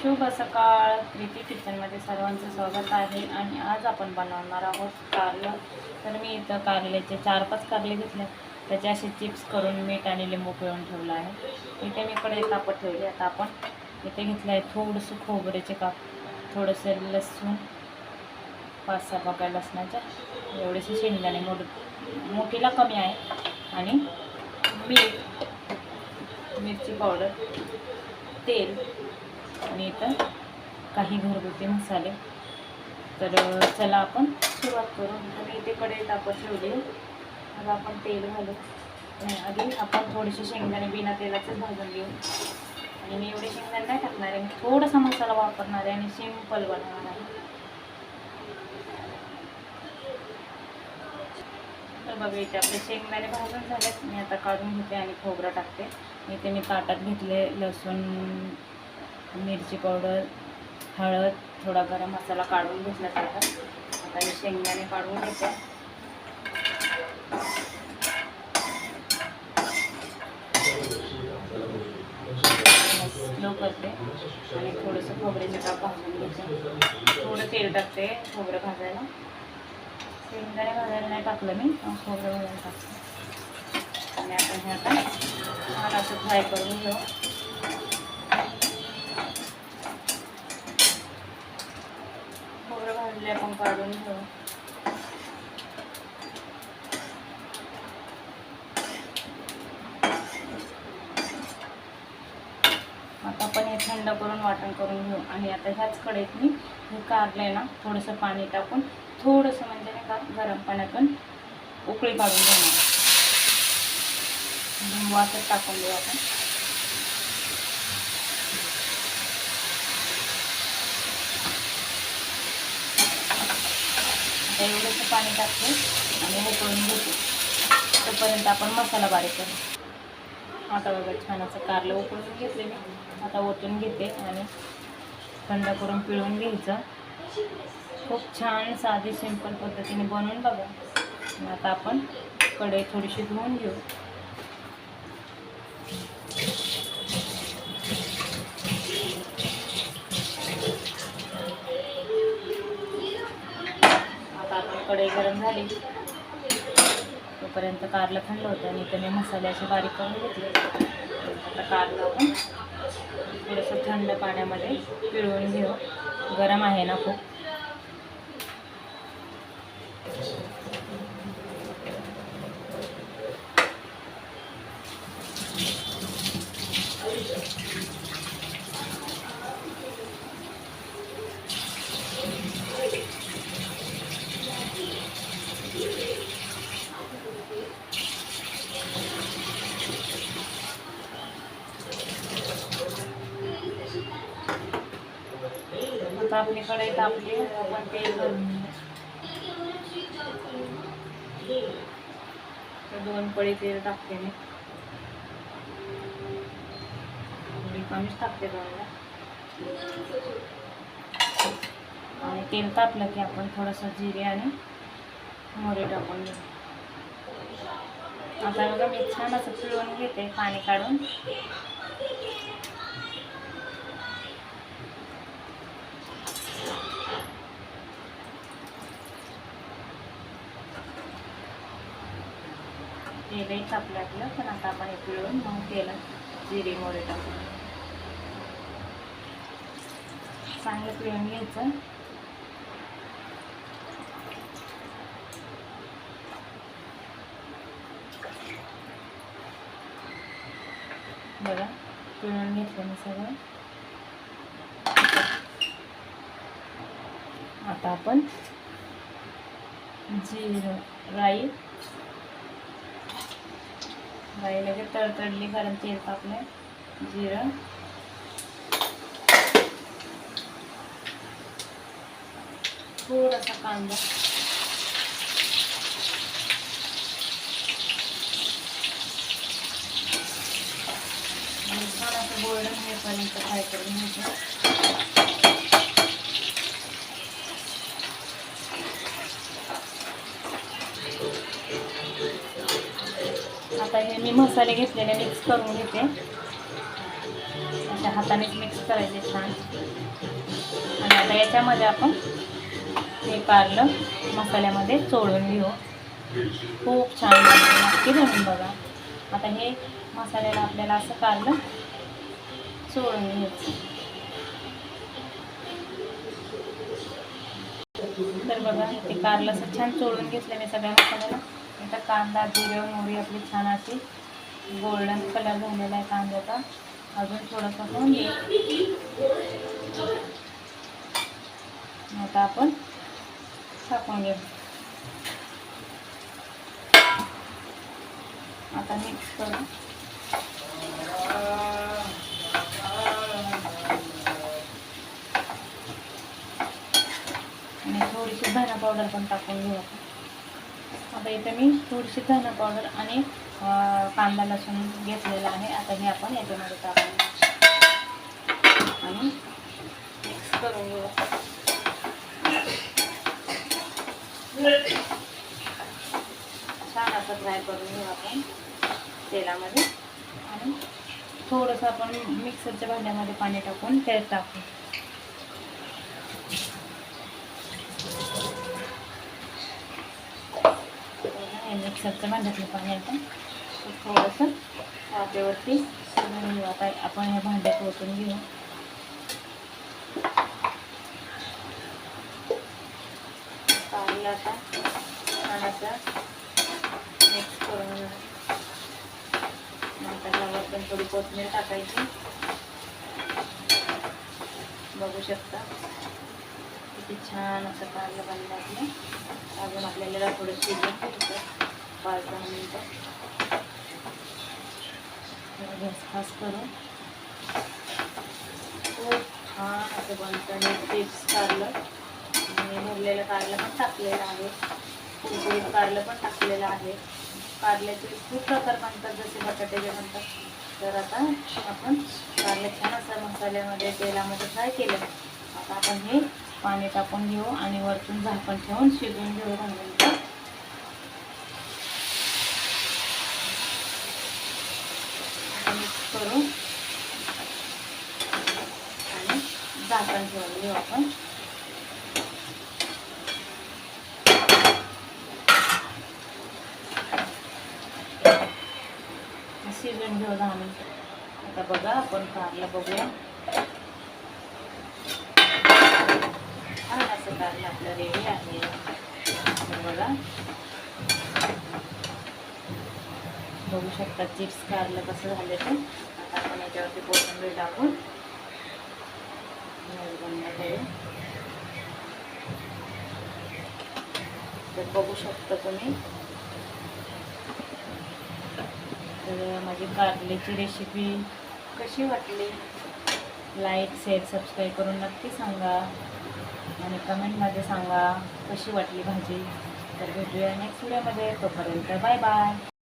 शुभ सकाळ. प्रीती किचनमध्ये सर्वांचं स्वागत आहे आणि आज आपण बनवणार आहोत कारलं. तर मी इथं कारल्याचे चार पाच कारले घेतले. त्याचे असे चिप्स करून मीठ आणि लिंबू पिळून ठेवलं आहे. इथे मी कडे तापत ठेवली आता आपण. इथे घेतलं आहे थोडंसं खोबऱ्याचे काप थोडंसं लसूण पाच सहा बघा लसणाच्या. एवढेसे शेंगदाणे मोठ मोठीला कमी आहे. आणि मीठ मिरची पावडर तेल आणि इथं काही घरगुती मसाले. तर चला आपण सुरुवात करू. मी इथे कडे तापत ठेवली आता आपण तेल घालू. नाही आधी आपण थोडेसे शेंगदाणे बिना तेलाचेच भाजून घेऊ. आणि मी एवढे शेंगदाणे नाही टाकणार आहे. मी थोडासा मसाला वापरणार आहे आणि सिंपल बनवणार आहे. तर बघा इथे आपले शेंगदाणे भाजून झालेत. मी आता काढून घेते आणि खोबरं टाकते. इथे मी ताटात घेतले लसूण मिरची पावडर हळद थोडा गरम मसाला काढून घेतला ताटात आता मी शेंगदाणे काढून घेते. स्लो करते आणि थोडंसं खोबऱ्याचे ताप भाजून घेते थोडं तेल टाकते खोबरं भाजायला. शेंगदाणे भाजायला नाही टाकलं मी खोबरं भाजायला टाकते. आणि आपण हे आता छान असं फ्राय करून घेऊ. खोबरं आपण काढून घेऊ आता आपण हे थंड करून वाटण करून घेऊ. आणि आता ह्याच कढईत मी हे काढलंय ना थोडंसं पाणी टाकून थोडंसं म्हणजे नाही का गरम पाण्यातून उकळी काढून घेणार. लिंबू टाकून देऊ आपण. आता एवढंसं पाणी टाकते आणि उकळून घेते. तोपर्यंत आपण मसाला बारीक करू. आता बघा छान असं कारलं उकळून घेतले मी. आता ओतून घेते आणि थंड करून पिळून घ्यायचं. खूप छान साधी सिंपल पद्धतीने बनवून बघा. आता आपण कढई थोडीशी धुवून घेऊ. झाली. तोपर्यंत कारलं थंड होतं आणि त्याने मसाले असे बारीक करून घेतले. आता कारलं आपण थोडंसं थंड पाण्यामध्ये पिळवून घेऊ. गरम आहे ना खूप. आता आपली कढई तापली आपण तेल घालून तर दोन पळी तेल टाकते मी कमीच टाकते बघायला आणि तेल तापलं की आपण थोडंसं जिरे आणि मोरी टाकून घेऊ. आता बघा मी छान असं पिळून घेते पाणी काढून. तेलही तापलं आपलं पण आता आपण हे पिळून मग तेलात जिरे मोरे टाकू चांगलं पिळून घ्यायचं. बघा पिळून घेतलं मी सगळं. आता आपण जिरं राई गाई लगेच तडतडली कारण तेल तापलंय. जिरं. थोडासा कांदा. छान असं गोल्डन होईपर्यंत फ्राय करून घ्यायचं आता हे मी मसाले घेतलेले मिक्स करून घेते. अशा हातानेच मिक्स करायचे छान. आणि आता याच्यामध्ये आपण हे कारलं मसाल्यामध्ये चोळून घेऊ. खूप छान नक्की बनवून बघा. आता हे मसाल्याला आपल्याला असं कारलं चोळून घ्यायचं. तर बघा ते कारलं असं छान चोळून घेतलं मी सगळ्या मसाल्याला. आता कांदा जिरं मोहरी आपली छान अशी गोल्डन कलर झालेला आहे कांद्याचा. अजून थोडासा होऊन येईल आता आपण टाकून घेऊ. आता मिक्स करू. आणि थोडीशी धना पावडर पण टाकून घेऊ आता इथे मी थोडीशी धना पावडर आणि कांदा लसूण घेतलेला आहे. आता हे आपण याच्यामध्ये टाकून आणि मिक्स करून घेऊ छान असं फ्राय करून घेऊ आपण तेलामध्ये. आणि थोडंसं आपण मिक्सरच्या भांड्यामध्ये पाणी टाकून तेल टाकू. मिक्सरच्या भांड्यातलं पाणी आपण थोडंसं तापेवरती शिजवून घेऊ आता आपण ह्या भांड्यात ओतून घेऊ. कारला आता छान असं मिक्स करून घेऊ नंतर त्यावर पण थोडी कोथिंबीर टाकायची. बघू शकता. किती छान असं कारलं बनलं आपलं अजून आपल्याला थोडं शिजून घ्यायचं पाच दहा मिनटं. गॅस फास्ट करून. खूप छान असं बनतं चिप्स कारलं आणि भरलेलं कारलं पण टाकलेलं आहे. कुरकुरीत कारलं पण टाकलेलं आहे. कारल्याचे खूप प्रकार बनतात जसे बटाट्याचे बनतात. तर आता आपण कारलं छान असं मसाल्यामध्ये तेलामध्ये फ्राय केलं. आता आपण हे पाणी टाकून घेऊ आणि वरतून झाकण ठेवून शिजवून घेऊ. दहा मिनिटं मिक्स करू आणि आपण ठेवून घेऊ आपण शिजवून घेऊ दहा मिनिटं आता बघा आपण कारला बघूया. छान असं कारलं आपलं रेडी आहे. बघा. बघू शकता चिप्स कारलं कसं झालं ते. आता आपण याच्यावरती कोथिंबीर टाकून तर बघू शकता तुम्ही तर माझी कारल्याची रेसिपी कशी वाटली? लाईक शेअर सबस्क्राईब करून नक्की सांगा. आणि कमेंटमध्ये सांगा कशी वाटली भाजी. तर भेटूया नेक्स्ट व्हिडिओमध्ये तोपर्यंत बाय बाय